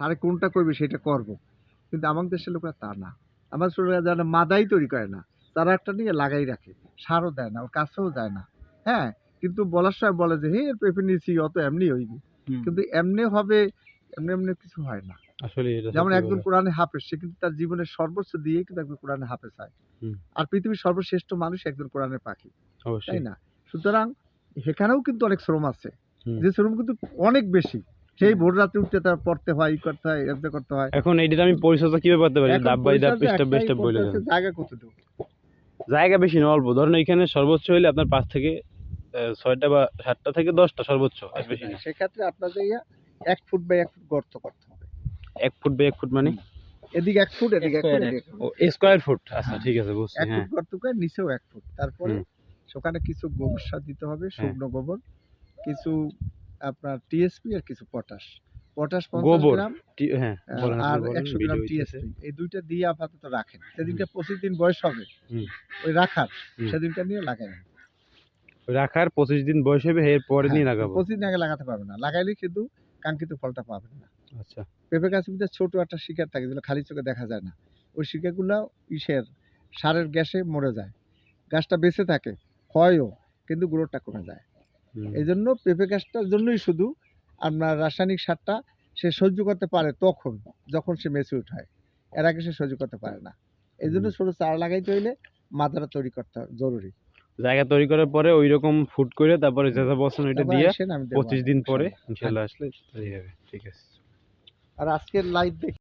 স্যারে কোনটা করবে সেটা করব। কিন্তু আমাদের দেশের লোকরা তা না। আমার ছোটরা যারা মাদাই তৈরি করে না তারা একটা নিয়ে লাগাই রাখে। সারও দেয় না ওর কাছেও যায় না। হ্যাঁ কিন্তু বলার সময় বলে যে হে পেঁপে নিয়েছি অত এমনি হইবে কিন্তু এমনি হবে এমনি এমনি কিছু হয় না। আসলে যেমন একজন। কোরআনে হাফেজ সে কিন্তু তার জীবনের সর্বোচ্চ দিয়ে কিন্তু একজন কোরআনে হাফেজ হয়। আর পৃথিবীর সর্বশ্রেষ্ঠ মানুষ একজন কোরআনের পাখি। তাই না? সুতরাং সেখানেও কিন্তু অনেক শ্রম আছে। যে শ্রম কিন্তু অনেক বেশি। সেই ভোর রাতে উঠতে তার পড়তে হয় ই করতে হয় এমনি করতে হয়। এখন এইটা আমি পরিচর্যা কীভাবে করতে পারি? ধাপ বাই ধাপ স্টেপ বাই স্টেপ বলে জায়গা কতটুকু জায়গা বেশি না অল্প। ধরেন এখানে সর্বোচ্চ হইলে আপনার পাঁচ থেকে ছয়টা বা সাতটা থেকে দশটা সর্বোচ্চ আর বেশি না। সেক্ষেত্রে আপনাদের ইয়া এক ফুট বাই এক ফুট গর্ত করতে হবে। এক ফুট বাই এক ফুট মানে? এদিকে এক ফুট এদিকে এক ফুট। ও স্কোয়ার ফুট আচ্ছা ঠিক আছে বুঝছি এক হ্যাঁ ফুট গর্ত করে নিচেও এক ফুট। তারপরে। সেখানে কিছু গোবর সার দিতে হবে হ্যাঁ। শুকনো গোবর কিছু আপনার টিএসপি আর কিছু পটাশ পটাশ পঞ্চাশ গ্রাম হ্যাঁ আর একশো গ্রাম। টিএসপি এই দুইটা দিয়ে আপাতত রাখেন। সেদিনকে পঁচিশ দিন বয়স হবে। ওই রাখার সেদিনটা নিয়ে লাগাই রাখার পঁচিশ দিন বয়স হবে এর পরে নিয়ে লাগাবো। পঁচিশ দিন আগে লাগাতে পারবে না। লাগাইলে কিন্তু কাঙ্ক্ষিত ফলটা পাবেন না। আচ্ছা। পেঁপে গাছের মধ্যে ছোট একটা শিকার থাকে যেগুলো খালি চোখে দেখা যায় না। ওই শিকারগুলো ইসের সারের গ্যাসে মরে যায়। গাছটা বেঁচে থাকে হয়ও কিন্তু গ্রোথটা কমে যায়। এই জন্য পেঁপে গাছটার জন্যই শুধু আপনার রাসায়নিক সারটা সে সহ্য করতে পারে তখন যখন সে মেচুরিট হয়। এর আগে সে সহ্য করতে পারে না। এই জন্য। ছোট চারা লাগাইতে হইলে মাদারা তৈরি করতে জরুরি। জায়গা তৈরি করার পরে ওই রকম ফুট করে তারপরে যেটা বসন ওইটা দিয়ে পঁচিশ দিন পরে ইনশাল্লাহ। আসলে তৈরি হবে। ঠিক আছে। আর আজকের লাইভ দেখে